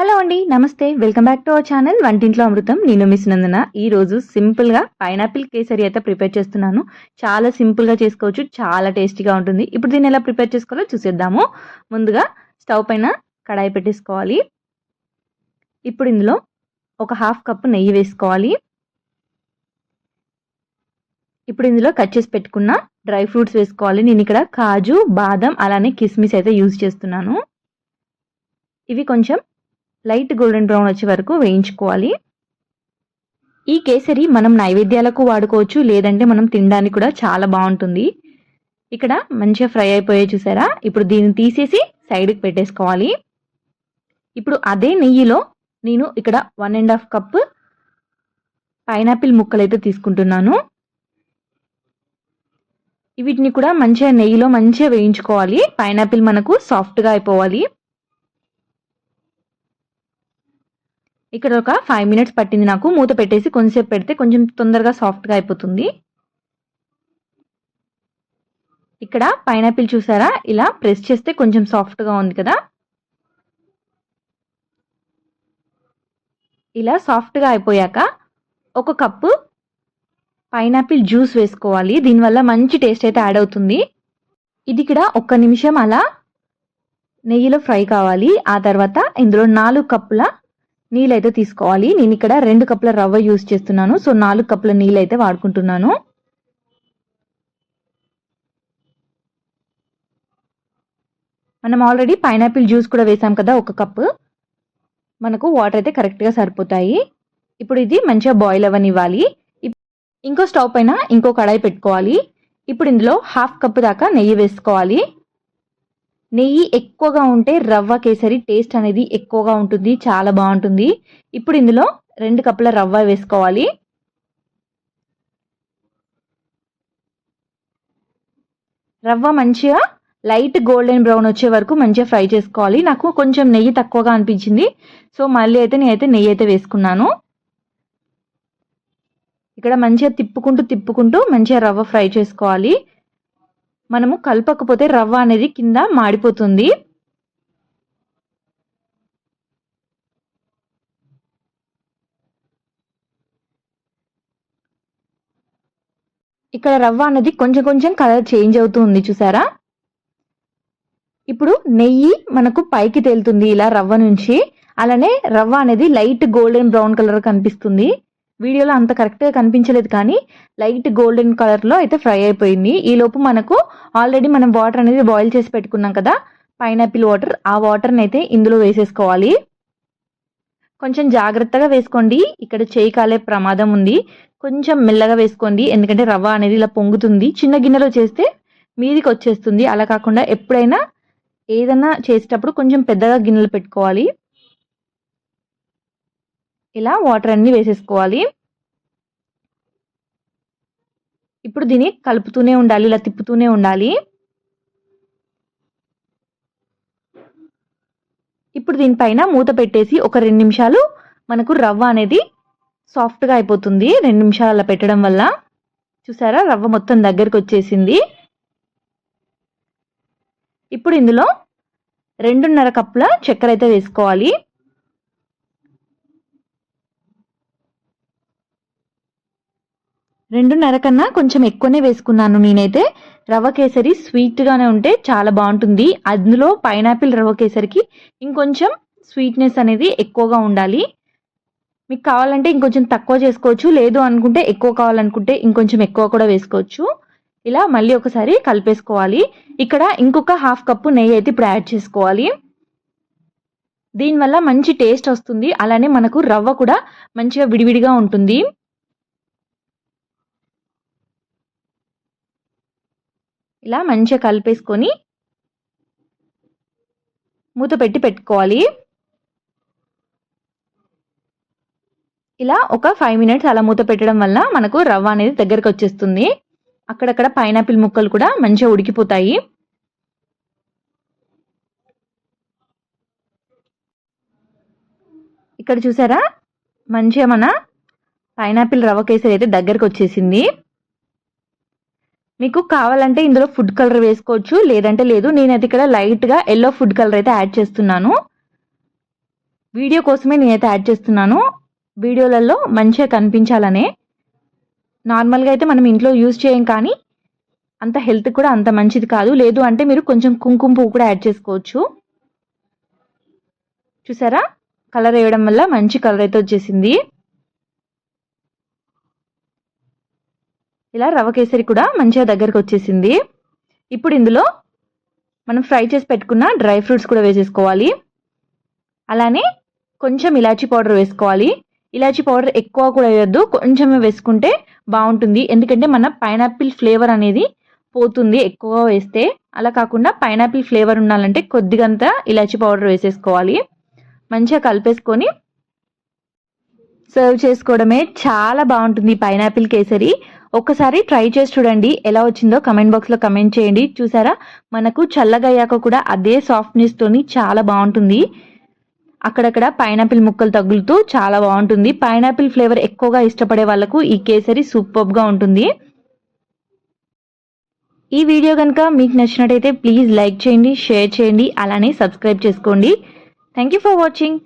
Hello అండి నమస్తే. Welcome back to our channel. వంటింట్లో అమృతం నేను మిస్ నందన ఈ రోజు పైనాపిల్ కేసరి అయితే ప్రిపేర్ చేస్తున్నాను. చాలా సింపుల్గా చేసుకోవచ్చు చాలా టేస్టీగా ఉంటుంది. ఇప్పుడు దీన్ని ఎలా ప్రిపేర్ చేసుకోవాలో చూసేద్దాము. ముందుగా స్టవ్ పైన కడాయి పెట్టేసుకోవాలి. ఇప్పుడు ఇందులో ఒక హాఫ్ కప్ నెయ్యి వేసుకోవాలి. ఇప్పుడు ఇందులో కట్ చేసి పెట్టుకున్న డ్రై ఫ్రూట్స్ వేసుకోవాలి. నేను ఇక్కడ కాజు బాదం అలానే కిస్మిస్ అయితే యూజ్ చేస్తున్నాను. ఇవి కొంచెం లైట్ గోల్డెన్ బ్రౌన్ వచ్చే వరకు వేయించుకోవాలి. ఈ కేసరి మనం నైవేద్యాలకు వాడుకోవచ్చు లేదంటే మనం తినడానికి కూడా చాలా బాగుంటుంది. ఇక్కడ మంచిగా ఫ్రై అయిపోయే చూసారా? ఇప్పుడు దీన్ని తీసేసి సైడ్కి పెట్టేసుకోవాలి. ఇప్పుడు అదే నెయ్యిలో నేను ఇక్కడ one and half cup pineapple ముక్కలు అయితే తీసుకుంటున్నాను. వీటిని కూడా మంచిగా నెయ్యిలో మంచిగా వేయించుకోవాలి. పైనాపిల్ మనకు సాఫ్ట్గా అయిపోవాలి. ఇక్కడ ఒక ఫైవ్ మినిట్స్ పట్టింది నాకు. మూత పెట్టేసి కొంచెంసేపు పెడితే కొంచెం తొందరగా సాఫ్ట్గా అయిపోతుంది. ఇక్కడ పైనాపిల్ చూసారా? ఇలా ప్రెస్ చేస్తే కొంచెం సాఫ్ట్గా ఉంది కదా? ఇలా సాఫ్ట్గా అయిపోయాక ఒక కప్పు పైనాపిల్ జ్యూస్ వేసుకోవాలి. దీనివల్ల మంచి టేస్ట్ అయితే యాడ్ అవుతుంది. ఇది ఇక్కడ ఒక్క నిమిషం అలా నెయ్యిలో ఫ్రై కావాలి. ఆ తర్వాత ఇందులో నాలుగు కప్పుల నీళ్ళు అయితే తీసుకోవాలి. నేను ఇక్కడ రెండు కప్పుల రవ్వ యూజ్ చేస్తున్నాను. సో నాలుగు కప్పుల నీళ్ళు అయితే వాడుకుంటున్నాను. మనం ఆల్రెడీ పైనాపిల్ జ్యూస్ కూడా వేసాం కదా ఒక కప్పు. మనకు వాటర్ అయితే కరెక్ట్గా సరిపోతాయి. ఇప్పుడు ఇది మంచిగా బాయిల్ అవ్వనివ్వాలి. ఇంకో స్టవ్ పైన ఇంకో కడాయి పెట్టుకోవాలి. ఇప్పుడు ఇందులో హాఫ్ కప్ దాకా నెయ్యి వేసుకోవాలి. నెయ్యి ఎక్కువగా ఉంటే రవ్వ కేసరి టేస్ట్ అనేది ఎక్కువగా ఉంటుంది చాలా బాగుంటుంది. ఇప్పుడు ఇందులో రెండు కప్పుల రవ్వ వేసుకోవాలి. రవ్వ మంచిగా లైట్ గోల్డెన్ బ్రౌన్ వచ్చే వరకు మంచిగా ఫ్రై చేసుకోవాలి. నాకు కొంచెం నెయ్యి తక్కువగా అనిపించింది సో మళ్ళీ అయితే నేనైతే నెయ్యి అయితే వేసుకున్నాను. ఇక్కడ మంచిగా తిప్పుకుంటూ తిప్పుకుంటూ మంచిగా రవ్వ ఫ్రై చేసుకోవాలి. మనము కలపకపోతే రవ్వ అనేది కింద మాడిపోతుంది. ఇక్కడ రవ్వ అనేది కొంచెం కొంచెం కలర్ చేంజ్ అవుతూ ఉంది చూసారా? ఇప్పుడు నెయ్యి మనకు పైకి తేలుతుంది ఇలా రవ్వ నుంచి. అలానే రవ్వ అనేది లైట్ గోల్డెన్ బ్రౌన్ కలర్ కనిపిస్తుంది. వీడియోలో అంత కరెక్ట్గా కనిపించలేదు కానీ లైట్ గోల్డెన్ కలర్లో అయితే ఫ్రై అయిపోయింది. ఈలోపు మనకు ఆల్రెడీ మనం వాటర్ అనేది బాయిల్ చేసి పెట్టుకున్నాం కదా పైనాపిల్ వాటర్. ఆ వాటర్ని అయితే ఇందులో వేసేసుకోవాలి. కొంచెం జాగ్రత్తగా వేసుకోండి. ఇక్కడ చేయి కాలే ప్రమాదం ఉంది. కొంచెం మెల్లగా వేసుకోండి. ఎందుకంటే రవ్వ అనేది ఇలా పొంగుతుంది. చిన్న గిన్నెలో చేస్తే మీదికి వచ్చేస్తుంది. అలా కాకుండా ఎప్పుడైనా ఏదైనా చేసేటప్పుడు కొంచెం పెద్దగా గిన్నెలు పెట్టుకోవాలి. ఇలా వాటర్ అన్ని వేసేసుకోవాలి. ఇప్పుడు దీన్ని కలుపుతూనే ఉండాలి ఇలా తిప్పుతూనే ఉండాలి. ఇప్పుడు దీనిపైన మూత పెట్టేసి ఒక రెండు నిమిషాలు మనకు రవ్వ అనేది సాఫ్ట్గా అయిపోతుంది. రెండు నిమిషాలు అలా పెట్టడం వల్ల. చూసారా? రవ్వ మొత్తం దగ్గరికి వచ్చేసింది. ఇప్పుడు ఇందులో రెండున్నర కప్పుల చక్కెర అయితే వేసుకోవాలి. రెండున్నర కన్నా కొంచెం ఎక్కువనే వేసుకున్నాను నేనైతే. రవ్వ కేసరి స్వీట్గానే ఉంటే చాలా బాగుంటుంది. అందులో పైనాపిల్ రవ్వ కేసరికి ఇంకొంచెం స్వీట్నెస్ అనేది ఎక్కువగా ఉండాలి. మీకు కావాలంటే ఇంకొంచెం తక్కువ చేసుకోవచ్చు. లేదు అనుకుంటే ఎక్కువ కావాలనుకుంటే ఇంకొంచెం ఎక్కువ కూడా వేసుకోవచ్చు. ఇలా మళ్ళీ ఒకసారి కలిపేసుకోవాలి. ఇక్కడ ఇంకొక హాఫ్ కప్పు నెయ్యి అయితే ఇప్పుడు యాడ్ చేసుకోవాలి. దీనివల్ల మంచి టేస్ట్ వస్తుంది. అలానే మనకు రవ్వ కూడా మంచిగా విడివిడిగా ఉంటుంది. ఇలా మంచిగా కలిపేసుకొని మూత పెట్టి పెట్టుకోవాలి. ఇలా ఒక ఫైవ్ మినిట్స్ అలా మూత పెట్టడం వల్ల మనకు రవ్వ అనేది దగ్గరకు వచ్చేస్తుంది. అక్కడక్కడ పైనాపిల్ ముక్కలు కూడా మంచిగా ఉడికిపోతాయి. ఇక్కడ చూసారా? మంచిగా మన పైనాపిల్ రవ్వ కేసరి అయితే దగ్గరకు వచ్చేసింది. మీకు కావాలంటే ఇందులో ఫుడ్ కలర్ వేసుకోవచ్చు లేదంటే లేదు. నేనైతే ఇక్కడ లైట్గా ఎల్లో ఫుడ్ కలర్ అయితే యాడ్ చేస్తున్నాను. వీడియో కోసమే నేనైతే యాడ్ చేస్తున్నాను. వీడియోలలో మంచిగా కనిపించాలనే. నార్మల్గా అయితే మనం ఇంట్లో యూజ్ చేయం కానీ అంత హెల్త్ కూడా అంత మంచిది కాదు. లేదు అంటే మీరు కొంచెం కుంకుమ పువ్వు కూడా యాడ్ చేసుకోవచ్చు. చూసారా? కలర్ వేయడం వల్ల మంచి కలర్ అయితే వచ్చేసింది. ఇలా రవ కేసరి కూడా మంచిగా దగ్గరకు వచ్చేసింది. ఇప్పుడు ఇందులో మనం ఫ్రై చేసి పెట్టుకున్న డ్రై ఫ్రూట్స్ కూడా వేసేసుకోవాలి. అలానే కొంచెం ఇలాచీ పౌడర్ వేసుకోవాలి. ఇలాచీ పౌడర్ ఎక్కువ కూడా వేయద్దు. కొంచెమే వేసుకుంటే బాగుంటుంది. ఎందుకంటే మన పైనాపిల్ ఫ్లేవర్ అనేది పోతుంది ఎక్కువ వేస్తే. అలా కాకుండా పైనాపిల్ ఫ్లేవర్ ఉండాలంటే కొద్దిగంత ఇలాచీ పౌడర్ వేసేసుకోవాలి. మంచిగా కలిపేసుకొని సర్వ్ చేసుకోవడమే చాలా బాగుంటుంది పైనాపిల్ కేసరి. ఒక్కసారి ట్రై చేసి చూడండి ఎలా వచ్చిందో కమెంట్ బాక్స్లో కమెంట్ చేయండి. చూసారా? మనకు చల్లగయ్యాక కూడా అదే సాఫ్ట్నెస్తోని చాలా బాగుంటుంది. అక్కడక్కడ పైనాపిల్ ముక్కలు తగులుతూ చాలా బాగుంటుంది. పైనాపిల్ ఫ్లేవర్ ఎక్కువగా ఇష్టపడే వాళ్ళకు ఈ కేసరి సూపర్గా ఉంటుంది. ఈ వీడియో కనుక మీకు నచ్చినట్టయితే ప్లీజ్ లైక్ చేయండి షేర్ చేయండి అలానే సబ్స్క్రైబ్ చేసుకోండి. Thank you for watching